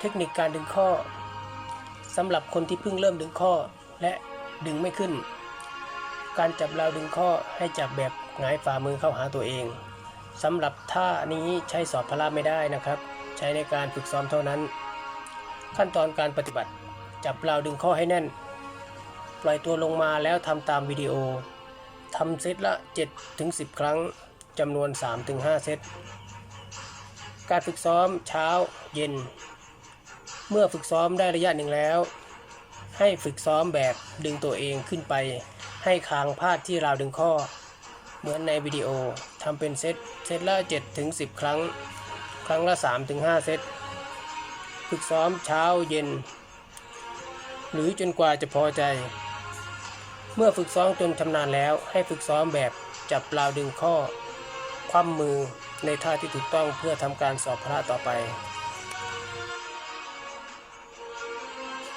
เทคนิคการดึงข้อสำหรับคนที่เพิ่งเริ่มดึงข้อและดึงไม่ขึ้น การจับราวดึงข้อให้จับแบบหงายฝ่ามือเข้าหาตัวเองสำหรับท่านี้ใช้สอบพละไม่ได้นะครับ ใช้ในการฝึกซ้อมเท่านั้น ขั้นตอนการปฏิบัติ จับราวดึงข้อให้แน่น ปล่อยตัวลงมาแล้วทำตามวิดีโอทำเซตละ 7-10 ครั้งจำนวน 3-5 เซตการฝึกซ้อมเช้าเย็น เมื่อฝึกซ้อมได้ระยะหนึ่งแล้ว ให้ฝึกซ้อมแบบดึงตัวเองขึ้นไป ให้คางพาดที่ราวดึงข้อ เหมือนในวิดีโอทำเป็นเซตเซตละ7-10 ครั้ง ครั้งละ3-5เซตฝึกซ้อมเช้าเย็น หรือจนกว่าจะพอใจ เมื่อฝึกซ้อมจนชำนาญแล้ว ให้ฝึกซ้อมแบบจับราวดึงข้อ คว่ำมือในท่าที่ถูกต้องเพื่อทำการสอบพระต่อไป